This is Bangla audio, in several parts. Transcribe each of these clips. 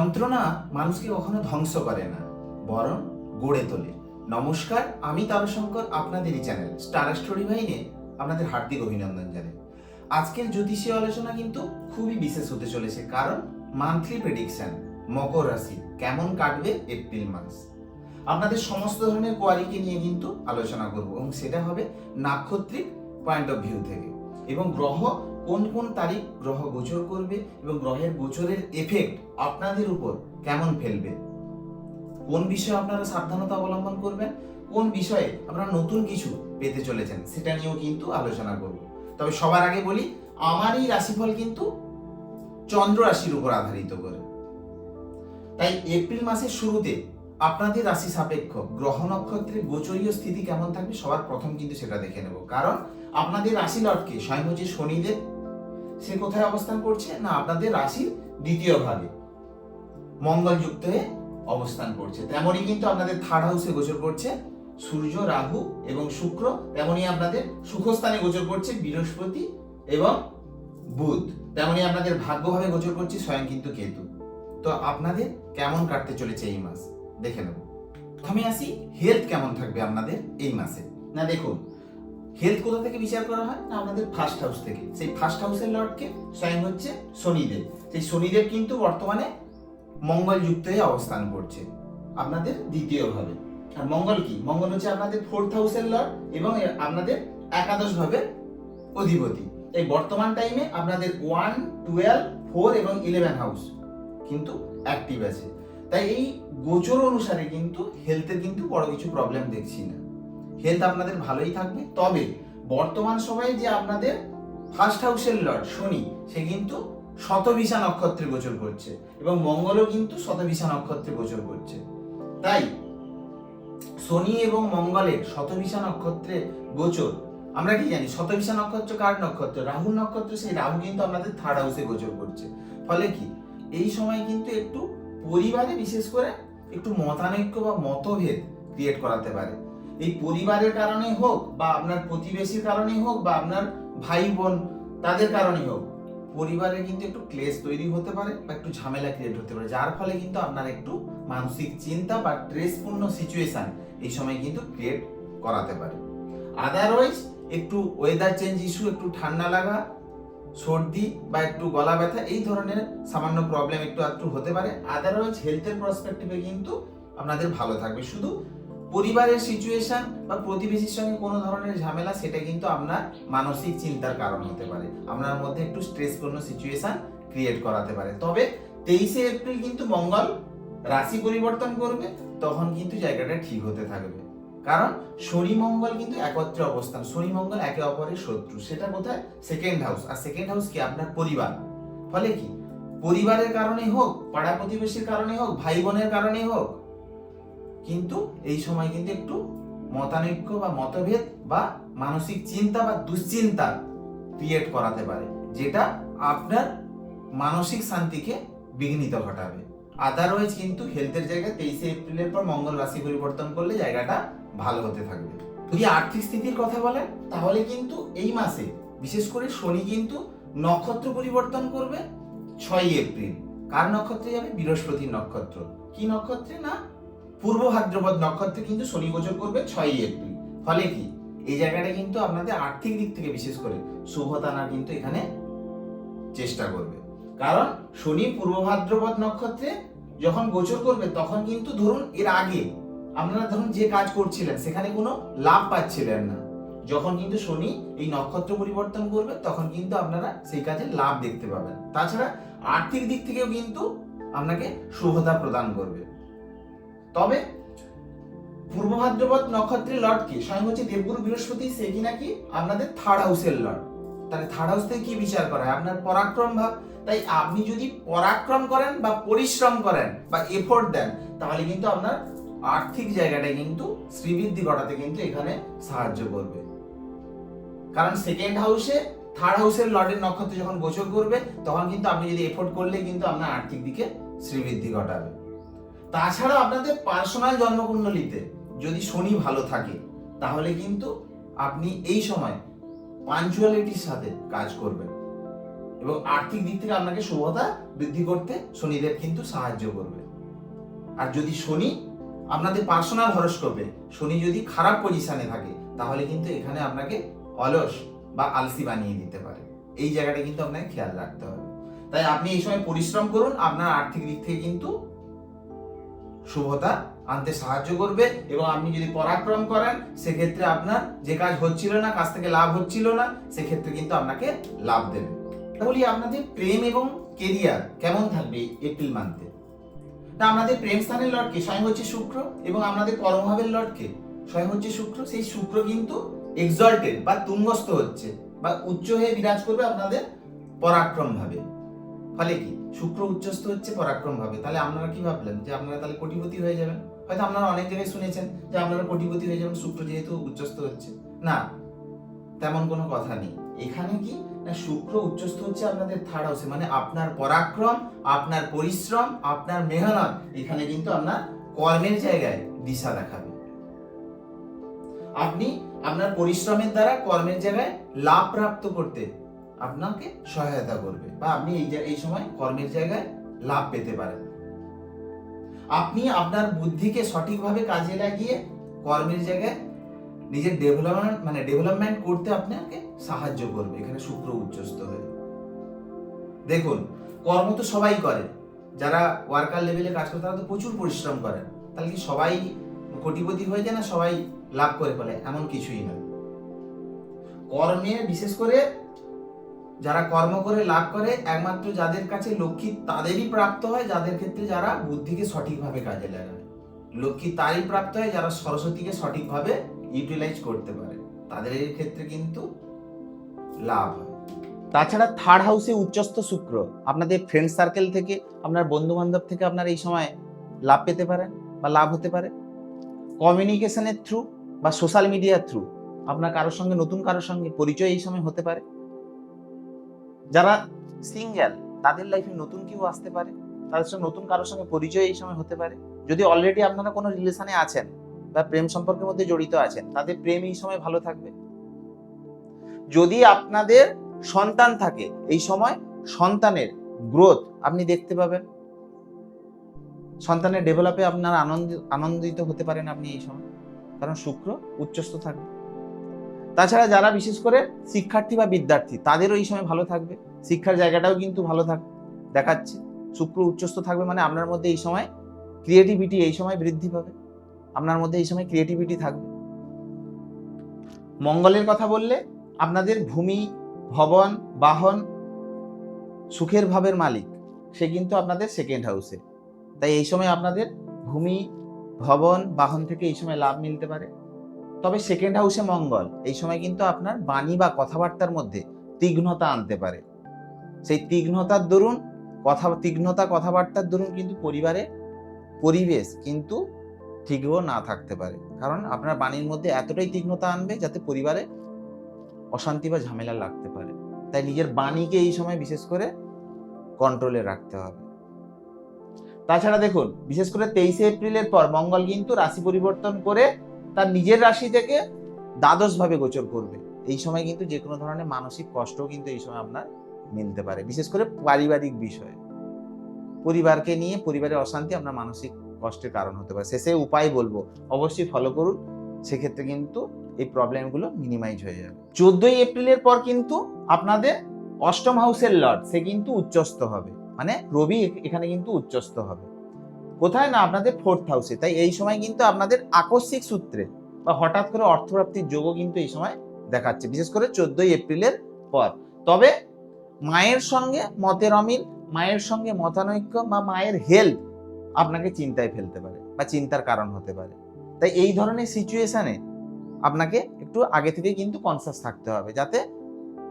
যন্ত্রণা মানুষকে কখনো ধ্বংস করে না, বরং গড়ে তোলে। নমস্কার, আমি তারশঙ্কর আপনাদেরই চ্যানেল স্টার স্টোরি ভাইনে আপনাদের হার্দিক অভিনন্দন জানাই। আজকের জ্যোতিষীয় আলোচনা কিন্তু খুবই বিশেষ হতে চলেছে, কারণ মান্থলি প্রেডিকশন মকর রাশি কেমন কাটবে এপ্রিল মাস? আপনাদের সমস্ত ধরনের কোয়ালিটি নিয়ে কিন্তু আলোচনা করব, এবং সেটা হবে নাক্ষত্রিক পয়েন্ট অফ ভিউ থেকে। এবং গ্রহ কোন কোন তারিখ গ্রহ গোচর করবে এবং গ্রহের গোচরের এফেক্ট আপনাদের উপর কেমন ফেলবে? কোন বিষয়ে আপনারা সাবধানতা অবলম্বন করবেন? কোন বিষয়ে আপনারা নতুন কিছু পেতে চলেছেন? সেটা নিয়েও কিন্তু আলোচনা করব। তবে সবার আগে বলি আমার এই রাশিফল কিন্তু চন্দ্র রাশির উপর আধারিত করে। তাই এপ্রিল মাসের শুরুতে আপনাদের রাশি সাপেক্ষ, গ্রহ নক্ষত্রের গোচরীয় স্থিতি কেমন থাকবে? সবার প্রথম কিন্তু সেটা দেখে নেব। কারণ আপনাদের রাশি লটকে, স্বয়ং হচ্ছে শনিদেব, সে কোথায় অবস্থান করছে? না, আপনাদের রাশির দ্বিতীয় ভাগে মঙ্গল যুক্ত হয়ে অবস্থান করছে। তেমনই কিন্তু আপনাদের থার্ড হাউসে গোচর করছে সূর্য, রাহু এবং শুক্র। তেমনই আপনাদের সুখস্থানে গোচর করছে বৃহস্পতি এবং বুধ। তেমনই আপনাদের ভাগ্যভাবে গোচর করছে স্বয়ং কিন্তু কেতু। তো আপনাদের কেমন কাটতে চলেছে এই মাস? দেখে নেব। প্রথমে আসি হেলথ কেমন থাকবে আপনাদের এই মাসে? না, দেখুন হেলথ কোথা থেকে বিচার করা হয়? না, আপনাদের ফার্স্ট হাউস থেকে। সেই ফার্স্ট হাউসের লর্ডকে স্বয়ং হচ্ছে শনিদেব। সেই শনিদেব কিন্তু বর্তমানে মঙ্গল যুক্ত হয়ে অবস্থান করছে আপনাদের দ্বিতীয় ভাবে আর মঙ্গল কি? মঙ্গল হচ্ছে আপনাদের ফোর্থ হাউসের লর্ড এবং আপনাদের একাদশ ভাবের অধিপতি। এই বর্তমান টাইমে আপনাদের ওয়ান টুয়েলভ ফোর এবং ইলেভেন হাউস কিন্তু অ্যাক্টিভ আছে। তাই এই গোচর অনুসারে কিন্তু হেলথের কিন্তু বড় কিছু প্রবলেম দেখছি না। হেলথ আপনাদের ভালোই থাকবে, তবে বর্তমান সময়ে যে আপনাদের ফার্স্ট হাউসের লর্ড শনি, সে কিন্তু শতবিশা নক্ষত্রে গোচর করছে এবং মঙ্গলও কিন্তু শতবিশা নক্ষত্রে গোচর করছে। তাই শনি এবং মঙ্গলের শতবিশা নক্ষত্রে গোচর, আমরা কি জানি? শতবিশা নক্ষত্র কার নক্ষত্র? রাহু নক্ষত্র, সেই রাহু কিন্তু আমাদের থার্ড হাউসে গোচর করছে। ফলে কি? এই সময় কিন্তু একটু পরিবারে বিশেষ করে একটু মতানৈক্য বা মতভেদ ক্রিয়েট করাতে পারে। এই পরিবারের কারণে হোক বা আপনার প্রতিবেশীর কারণেই হোক বা আপনার ভাই বোন তাদের কারণেই হোক, পরিবারে কিন্তু একটু ক্লেশ তৈরি হতে পারে বা একটু ঝামেলা ক্রিয়েট হতে পারে। যার ফলে কিন্তু আপনার একটু মানসিক চিন্তা বা স্ট্রেসপূর্ণ সিচুয়েশন এই সময় কিন্তু ক্রিয়েট করাতে পারে। আদারওয়াইজ একটু ওয়েদার চেঞ্জ ইস্যু একটু ঠান্ডা লাগা সর্দি বা একটু গলা ব্যথা, এই ধরনের সামান্য প্রবলেম একটু একটু হতে পারে। আদারওয়াইজ হেলথের প্রসপেক্টিভে কিন্তু আপনাদের ভালো থাকবে। শুধু পরিবারের সিচুয়েশন বা প্রতিবেশীর সঙ্গে কোনো ধরনের ঝামেলা, সেটা কিন্তু আপনার মানসিক চিন্তার কারণ হতে পারে। আপনার মধ্যে একটু স্ট্রেসপূর্ণ সিচুয়েশন ক্রিয়েট করাতে পারে। তবে তেইশে এপ্রিল কিন্তু মঙ্গল রাশি পরিবর্তন করবে, তখন কিন্তু জায়গাটা ঠিক হতে থাকবে। কারণ শনি মঙ্গল কিন্তু একত্রে অবস্থান শনি মঙ্গল একে অপরের শত্রু, সেটা কোথায় সেকেন্ড হাউস আর সেকেন্ড হাউস কি? আপনার পরিবার। ফলে কি? পরিবারের কারণে হোক, পাড়া প্রতিবেশীর কারণে হোক ভাই বোনের কারণে হোক, কিন্তু এই সময় কিন্তু একটু মতানৈক্য বা মতভেদ বা মানসিক চিন্তা বা দুশ্চিন্তা ক্রিয়েট করাতে পারে, যেটা আপনার মানসিক শান্তিকে বিঘ্নিত ঘটাবে। আদারওয়াইজ কিন্তু হেলথের জায়গায় তেইশে এপ্রিলের পর মঙ্গল রাশি পরিবর্তন করলে জায়গাটা ভালো হতে থাকবে। যদি আর্থিক স্থিতির কথা বলেন, তাহলে কিন্তু এই মাসে, বিশেষ করে শনি কিন্তু নক্ষত্র পরিবর্তন করবে ছয় এপ্রিল। কার নক্ষত্রে যাবে? বৃহস্পতির নক্ষত্র। কি নক্ষত্রে না? পূর্ব ভাদ্রপদ নক্ষত্রে কিন্তু শনি গোচর করবে ছয় এপ্রিল। ফলে কি? এই জায়গাটা কিন্তু আপনাদের আর্থিক দিক থেকে বিশেষ করে শুভতা আনার কিন্তু এখানে চেষ্টা করবে। কারণ শনি পূর্ব ভাদ্রপদ নক্ষত্রে যখন গোচর করবে, তখন কিন্তু ধরুন এর আগে আপনারা ধরুন যে কাজ করছিলেন, সেখানে কোনো লাভ পাচ্ছিলেন না। যখন কিন্তু শনি এই নক্ষত্র পরিবর্তন করবে, তখন কিন্তু আপনারা সেই কাজে লাভ দেখতে পাবেন। তাছাড়া আর্থিক দিক থেকেও কিন্তু আপনাকে শুভতা প্রদান করবে। তবে পূর্ব ভাদ্রপদ নক্ষত্রের লর্ড কি? স্বয়ং হচ্ছে দেবগুরু বৃহস্পতি, সে কি নাকি আপনাদের থার্ড হাউসের লট তাহলে থার্ড হাউস থেকে কি বিচার করা হয়? আপনার পরাক্রম ভাব। তাই আপনি যদি পরাক্রম করেন বা পরিশ্রম করেন বা এফোর্ট দেন, তাহলে কিন্তু আপনার আর্থিক জায়গাটায় কিন্তু শ্রীবৃদ্ধি ঘটাতে কিন্তু এখানে সাহায্য করবে। কারণ সেকেন্ড হাউসে থার্ড হাউসের লর্ডের নক্ষত্র যখন গোচর করবে, তখন কিন্তু আপনি যদি এফোর্ট করলে কিন্তু আপনার আর্থিক দিকে শ্রীবৃদ্ধি ঘটাবে। তাছাড়া আপনাদের পার্সোনাল জন্মকুণ্ডলিতে যদি শনি ভালো থাকে, তাহলে কিন্তু আপনি এই সময় পাঞ্চুয়ালিটির সাথে কাজ করবেন এবং আর্থিক দিক থেকে আপনাকে শুভতা বৃদ্ধি করতে শনিদেব কিন্তু সাহায্য করবে। আর যদি শনি আপনাদের পার্সোনাল হরস্কোপে শনি যদি খারাপ পজিশনে থাকে, তাহলে কিন্তু এখানে আপনাকে অলস বা আলসি বানিয়ে দিতে পারে। এই জায়গাটা কিন্তু আপনাকে খেয়াল রাখতে হবে। তাই আপনি এই সময় পরিশ্রম করুন, আপনার আর্থিক দিক থেকে কিন্তু শুভতা আনতে সাহায্য করবে এবং আপনি যদি পরাক্রম করেন, সেক্ষেত্রে আপনার যে কাজ হচ্ছিল না, কাজ থেকে লাভ হচ্ছিল না, সেক্ষেত্রে কিন্তু আপনাকে লাভ দেবে। তাহলে আপনাদের প্রেম এবং কেরিয়ার কেমন থাকবে এপ্রিল মান্থে না আমাদের প্রেম স্থানের লর্ড কে স্বয়ং হচ্ছে শুক্র এবং আমাদের কর্মভাবের লর্ড কে স্বয়ং হচ্ছে শুক্র। সেই শুক্র কিন্তু এক্সল্টেড বা তুঙ্গস্থ হচ্ছে বা উচ্চ হয়ে বিরাজ করবে আপনাদের পরাক্রম ভাবে ফলে কি? শুক্র উচ্চস্থ হচ্ছে পরাক্রম ভাবে তাহলে আপনারা কি ভাবলেন? যে আপনারা তাহলে কোটিপতি হয়ে যাবেন? হয়তো আপনারা অনেক জায়গায় শুনেছেন যে আপনারা কোটিপতি হয়ে যাবেন, শুক্র যেহেতু উচ্চস্থ হচ্ছে। না, তেমন কোনো কথা নেই। এখানে কি শুক্র উচ্চস্থ হচ্ছে আপনাদের থার্ড হাউসে মানে আপনার পরাক্রম, আপনার পরিশ্রম, আপনার মেহনত, এখানে কিন্তু আপনার কর্মের জায়গায় দিশা দেখাবে। আপনি আপনার পরিশ্রমের দ্বারা কর্মের জায়গায় লাভ প্রাপ্ত করতে আপনাকে সহায়তা করবে, বা আপনি এই এই সময় কর্মের জায়গায় লাভ পেতে পারেন। আপনি আপনার বুদ্ধিকে সঠিকভাবে কাজে লাগিয়ে কর্মের জায়গায় নিজের ডেভেলপমেন্ট মানে ডেভেলপমেন্ট করতে আপনাকে সাহায্য করবে, এখানে শুক্র উচ্চস্থ হয়ে। দেখুন, কর্ম তো সবাই করে। যারা ওয়ার্কার লেভেলে কাজ করে, তারা তো প্রচুর পরিশ্রম করেন। তাহলে কি সবাই কোটিপতি হয়ে যায় না? সবাই লাভ করে ফেলে, এমন কিছুই নয় কর্মে বিশেষ করে যারা কর্ম করে, লাভ করে, একমাত্র যাদের কাছে লক্ষ্মী তাদেরই প্রাপ্ত হয়, যাদের ক্ষেত্রে যারা বুদ্ধিকে সঠিকভাবে কাজে লাগায়। লক্ষ্মী তারই প্রাপ্ত হয়, যারা সরস্বতীকে সঠিকভাবে ইউটিলাইজ করতে পারে। তাদের ক্ষেত্রে কিন্তু লাভ তাছাড়া থার্ড হাউসে উচ্চস্থ শুক্র। আপনাদের ফ্রেন্ড সার্কেল থেকে, আপনার বন্ধু বান্ধব থেকে আপনার এই সময় লাভ পেতে পারেন বা লাভ হতে পারে। কমিউনিকেশনের থ্রু বা সোশ্যাল মিডিয়ার থ্রু আপনার কারোর সঙ্গে, নতুন কারোর সঙ্গে পরিচয় এই সময় হতে পারে। যারা সিঙ্গেল তাদের লাইফে নতুন কেউ আসতে পারে। তাদের সঙ্গে নতুন কারোর সঙ্গে পরিচয় এই সময় হতে পারে। যদি অলরেডি আপনারা কোনো রিলেশনে আছেন বা প্রেম সম্পর্কের মধ্যে জড়িত আছেন, তাদের প্রেম এই সময় ভালো থাকবে। যদি আপনাদের সন্তান থাকে, এই সময় সন্তানের গ্রোথ আপনি দেখতে পাবেন। সন্তানের ডেভেলপে আপনার আনন্দ, আনন্দিত হতে পারেন আপনি এই সময়। কারণ শুক্র উচ্চস্থ থাকবে। তাছাড়া যারা বিশেষ করে শিক্ষার্থী বা বিদ্যার্থী, তাদেরও এই সময় ভালো থাকবে। শিক্ষার জায়গাটাও কিন্তু ভালো থাক, দেখাচ্ছে। শুক্র উচ্চস্থ থাকবে মানে আপনার মধ্যে এই সময় ক্রিয়েটিভিটি এই সময় বৃদ্ধি পাবে। আপনার মধ্যে এই সময় ক্রিয়েটিভিটি থাকবে। মঙ্গলের কথা বললে আপনাদের ভূমি, ভবন, বাহন, সুখের ভাবের মালিক। সে কিন্তু আপনাদের সেকেন্ড হাউসে তাই এই সময় আপনাদের ভূমি, ভবন, বাহন থেকে এই সময় লাভ মিলতে পারে। তবে সেকেন্ড হাউসে মঙ্গল, এই সময় কিন্তু আপনার বাণী বা কথাবার্তার মধ্যে তীক্ষ্ণতা আনতে পারে। সেই তীক্ষ্ণতার দরুন, কথা, তীক্ষ্ণতা, কথাবার্তার দরুন কিন্তু পরিবারে পরিবেশ কিন্তু ঠিকও না থাকতে পারে। কারণ আপনার বাণীর মধ্যে এতটাই তীক্ষ্ণতা আনবে যাতে পরিবারে অশান্তি বা ঝামেলা লাগতে পারে। তাই নিজের বাণীকে এই সময় বিশেষ করে কন্ট্রোলে রাখতে হবে। তাছাড়া দেখুন, বিশেষ করে তেইশে এপ্রিলের পর মঙ্গল কিন্তু রাশি পরিবর্তন করে তার নিজের রাশি থেকে দ্বাদশ ভাবে গোচর করবে। এই সময় কিন্তু যে কোনো ধরনের মানসিক কষ্টও কিন্তু এই সময় আপনার মিলতে পারে। বিশেষ করে পারিবারিক বিষয়ে। পরিবারকে নিয়ে পরিবারের অশান্তি আপনার মানসিক কষ্টের কারণ হতে পারে। শেষে উপায় বলব, অবশ্যই ফলো করুন, সেক্ষেত্রে কিন্তু এই প্রবলেমগুলো মিনিমাইজ হয়ে যাবে। চোদ্দই এপ্রিলের পর কিন্তু আপনাদের অষ্টম হাউসের লর্ড সে কিন্তু উচ্চস্থ হবে। মানে রবি এখানে কিন্তু উচ্চস্থ হবে। কোথায় না, আপনাদের ফোর্থ হাউসে তাই এই সময় কিন্তু আপনাদের আকস্মিক সূত্রে বা হঠাৎ করে অর্থপ্রাপ্তির যোগও কিন্তু এই সময় দেখাচ্ছে, বিশেষ করে চোদ্দই এপ্রিলের পর। তবে মায়ের সঙ্গে মতের অমিল, মায়ের সঙ্গে মতানৈক্য বা মায়ের হেলথ আপনাকে চিন্তায় ফেলতে পারে বা চিন্তার কারণ হতে পারে। তাই এই ধরনের সিচুয়েশানে আপনাকে একটু আগে থেকে কিন্তু কনসাস থাকতে হবে যাতে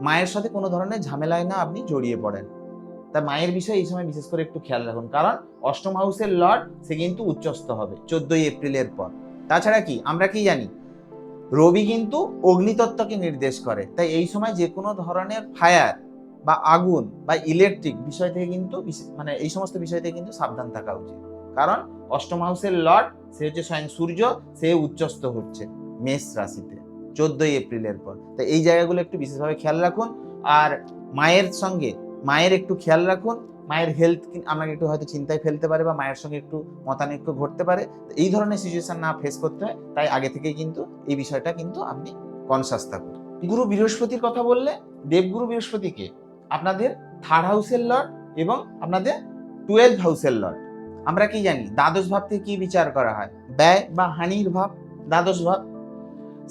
মায়ের সাথে কোনো ধরনের ঝামেলায় না আপনি জড়িয়ে পড়েন। তা মায়ের বিষয়ে এই সময় বিশেষ করে একটু খেয়াল রাখুন। কারণ অষ্টম হাউসের লর্ড, সে কিন্তু উচ্চস্থ হবে চোদ্দই এপ্রিলের পর। তাছাড়া কি? আমরা কি জানি? রবি কিন্তু অগ্নিতত্ত্বকে নির্দেশ করে। তাই এই সময় যে কোনো ধরনের ফায়ার বা আগুন বা ইলেকট্রিক বিষয় থেকে কিন্তু মানে এই সমস্ত বিষয় থেকে কিন্তু সাবধান থাকা উচিত। কারণ অষ্টম হাউসের লর্ড, সে হচ্ছে স্বয়ং সূর্য, সে উচ্চস্থ হচ্ছে মেষ রাশিতে, চোদ্দই এপ্রিলের পর। তাই এই জায়গাগুলো একটু বিশেষভাবে খেয়াল রাখুন। আর মায়ের সঙ্গে, মায়ের একটু খেয়াল রাখুন। মায়ের হেলথ আপনাকে একটু হয়তো চিন্তায় ফেলতে পারে বা মায়ের সঙ্গে একটু মতানৈক্য ঘটতে পারে। তো এই ধরনের সিচুয়েশন না ফেস করতে হয়। তাই আগে থেকেই কিন্তু এই বিষয়টা কিন্তু আপনি কনসাস থাকুন। গুরু বৃহস্পতির কথা বললে, দেবগুরু বৃহস্পতিকে আপনাদের থার্ড হাউসের লর্ড এবং আপনাদের টুয়েলভ হাউসের লর্ড। আমরা কি জানি? দ্বাদশ ভাব থেকে কি বিচার করা হয়? ব্যয় বা হানির ভাব? দ্বাদশ ভাব?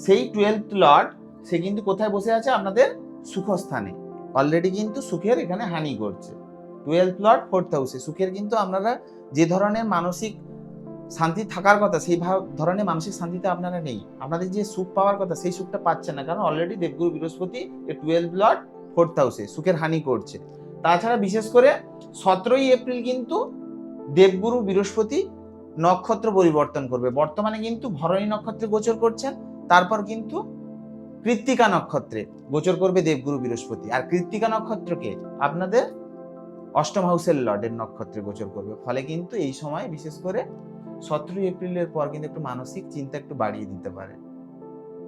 সেই টুয়েলভ লর্ড সে কিন্তু কোথায় বসে আছে? আপনাদের সুখস্থানে। অলরেডি কিন্তু সুখের এখানে হানি করছে। টুয়েলভ লর্ড ফোর্থ হাউসে সুখের কিন্তু আপনারা যে ধরনের মানসিক শান্তি থাকার কথা, সেই ধরনের মানসিক শান্তিতে আপনারা নেই। আপনাদের যে সুখ পাওয়ার কথা, সেই সুখটা পাচ্ছেন না। কারণ অলরেডি দেবগুরু বৃহস্পতি টুয়েলভ লর্ড ফোর্থ হাউসে সুখের হানি করছে। তাছাড়া বিশেষ করে সতেরোই এপ্রিল কিন্তু দেবগুরু বৃহস্পতি নক্ষত্র পরিবর্তন করবে। বর্তমানে কিন্তু ভরণী নক্ষত্রে গোচর করছেন তারপর কিন্তু কৃত্তিকা নক্ষত্রে গোচর করবে দেবগুরু বৃহস্পতি। আর কৃত্তিকা নক্ষত্রকে আপনাদের অষ্টম হাউসের লর্ডের নক্ষত্রে গোচর করবে। ফলে কিন্তু এই সময় বিশেষ করে সতেরোই এপ্রিলের পর কিন্তু একটু মানসিক চিন্তা একটু বাড়িয়ে দিতে পারে।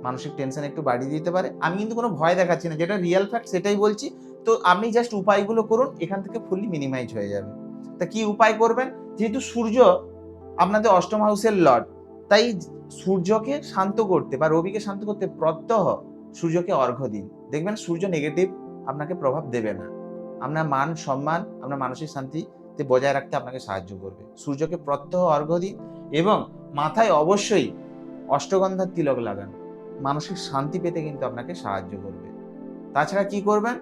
মানসিক টেনশন একটু বাড়িয়ে দিতে পারে। আমি কিন্তু কোনো ভয় দেখাচ্ছি না, যেটা রিয়েল ফ্যাক্ট সেটাই বলছি। তো আপনি জাস্ট উপায়গুলো করুন, এখান থেকে ফুললি মিনিমাইজ হয়ে যাবে। তা কি উপায় করবেন? যেহেতু সূর্য আপনাদের অষ্টম হাউসের লর্ড, তাই সূর্যকে শান্ত করতে বা রবিকে শান্ত করতে প্রত্যহ সূর্যকে অর্ঘ্য দিন। দেখবেন সূর্য নেগেটিভ আপনাকে প্রভাব দেবে না। আপনার মান, সম্মান, আপনার মানসিক শান্তিতে বজায় রাখতে আপনাকে সাহায্য করবে। সূর্যকে প্রত্যহ অর্ঘ্য দিন এবং মাথায় অবশ্যই অষ্টগন্ধার তিলক লাগান। মানসিক শান্তি পেতে কিন্তু আপনাকে সাহায্য করবে। তাছাড়া কি করবেন?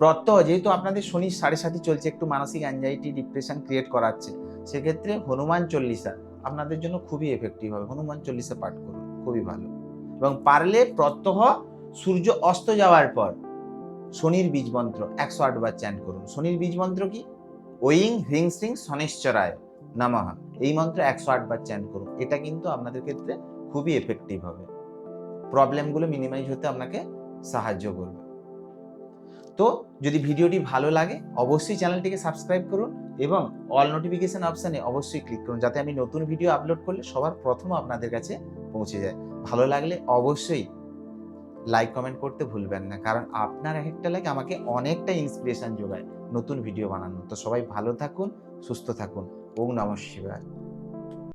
প্রত্যহ যেহেতু আপনাদের শনি সাড়ে সাথে চলছে, একটু মানসিক অ্যাংজাইটি ডিপ্রেশন ক্রিয়েট করাচ্ছে, সেক্ষেত্রে হনুমান চল্লিশা আপনাদের জন্য খুবই এফেক্টিভ হবে। হনুমান চল্লিশা পাঠ করুন, খুবই ভালো। এবং পারলে প্রত্যহ সূর্য অস্ত যাওয়ার পর শনির বীজ মন্ত্র একশো আটবার চ্যান্ট করুন। শনির বীজ মন্ত্র কি? ওয়িং হ্রিং শ্রিং শনেশ্বরায় নামাহা এই মন্ত্র একশো আটবার চ্যান্ট করুন। এটা কিন্তু আপনাদের ক্ষেত্রে খুবই এফেক্টিভ হবে। প্রবলেমগুলো মিনিমাইজ হতে আপনাকে সাহায্য করবে। তো যদি ভিডিওটি ভালো লাগে, অবশ্যই চ্যানেলটিকে সাবস্ক্রাইব করুন এবং অল নোটিফিকেশন অপশানে অবশ্যই ক্লিক করুন যাতে আমি নতুন ভিডিও আপলোড করলে সবার প্রথম আপনাদের কাছে পৌঁছে যায়। ভালো লাগলে অবশ্যই লাইক কমেন্ট করতে ভুলবেন না, কারণ আপনার এক একটা লাইক আমাকে অনেকটা ইন্সপিরেশান যোগায় নতুন ভিডিও বানানো তো সবাই ভালো থাকুন, সুস্থ থাকুন। ওম নমঃ